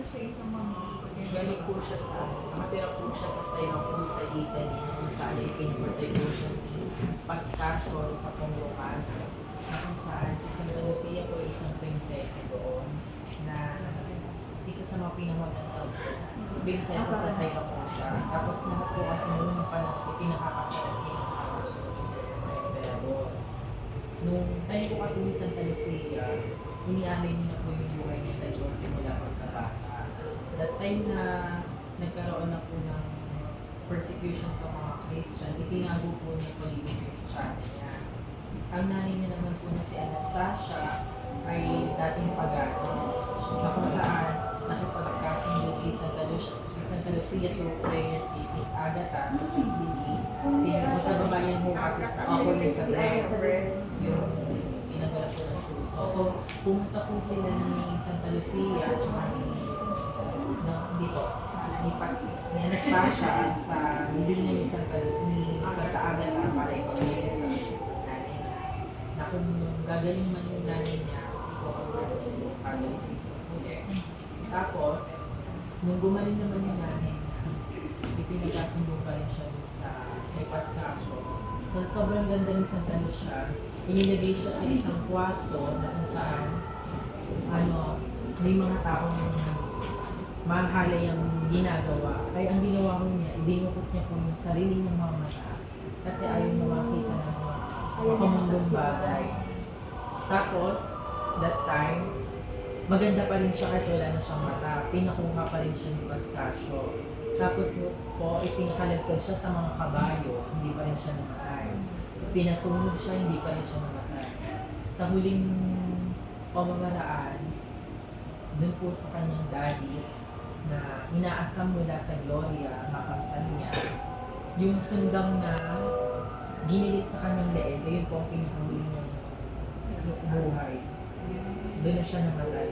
Siya yung mga Galing po siya sa, nakatira po siya sa Syracuse sa Italy, kung saan ay pinipatay po siya ni Pascasio sa Pumlukan, na kung saan si Santa Lucia po ay isang prinsesa doon, na isa sa mga pinamagandang prinsesa sa Syracuse. Tapos lahat po kasi noong mga panahon, ipinakakasalan niya yung sa prinsesa emperador. Nung time po kasi ni Santa Lucia, inialay niya po yung buhay niya sa Diyos simula pagkabata. Time na nagkaroon na po ng persecution sa mga Christian, itinago po niya po yung Christianity niya. Ang nanay niya naman po na si Anastasia ay dating pagano, na kung saan nakipagkasundo si Santa, Lu- si Santa Lucia through prayers kay si Agatha sa Sicily. Si magkababayan mo kasi sa ako yung sa Brest yung pinagala po ng suso. So, pumunta po sila ni Santa Lucia at dito, ni Pas, ni Anastasia sa niya ni Santa, ni Santa Agatha para ipamigay sa nanay niya. Na kung gagaling man yung nanay niya, i-convert niya yung Catholicism ulit. Tapos, nung gumaling naman yung nanay niya, ipinagkasundo pa rin siya dun sa may Pascasio. So, sobrang ganda ng Santa Lucia. Inilagay siya sa isang kwarto na kung saan ano, may mga taong mahalay ang ginagawa. Kaya ang ginawa ko niya, idinukot niya po yung sarili ng mga mata kasi ayaw na makita ng mga makamundong bagay. Tapos, that time, maganda pa rin siya kahit wala na siyang mata. Pinakuha pa rin siya ni Pascasio. Tapos po, ipinakaladkad siya sa mga kabayo, hindi pa rin siya namatay. Pinasunog siya, hindi pa rin siya namatay. Sa huling pamamaraan, dun po sa kanyang daddy, na inaasam mula sa Gloria, makamtan niya, yung sundang na ginilit sa kanyang leeg, ayun po ang pinakahuli niyang buhay. Doon na siya namatay.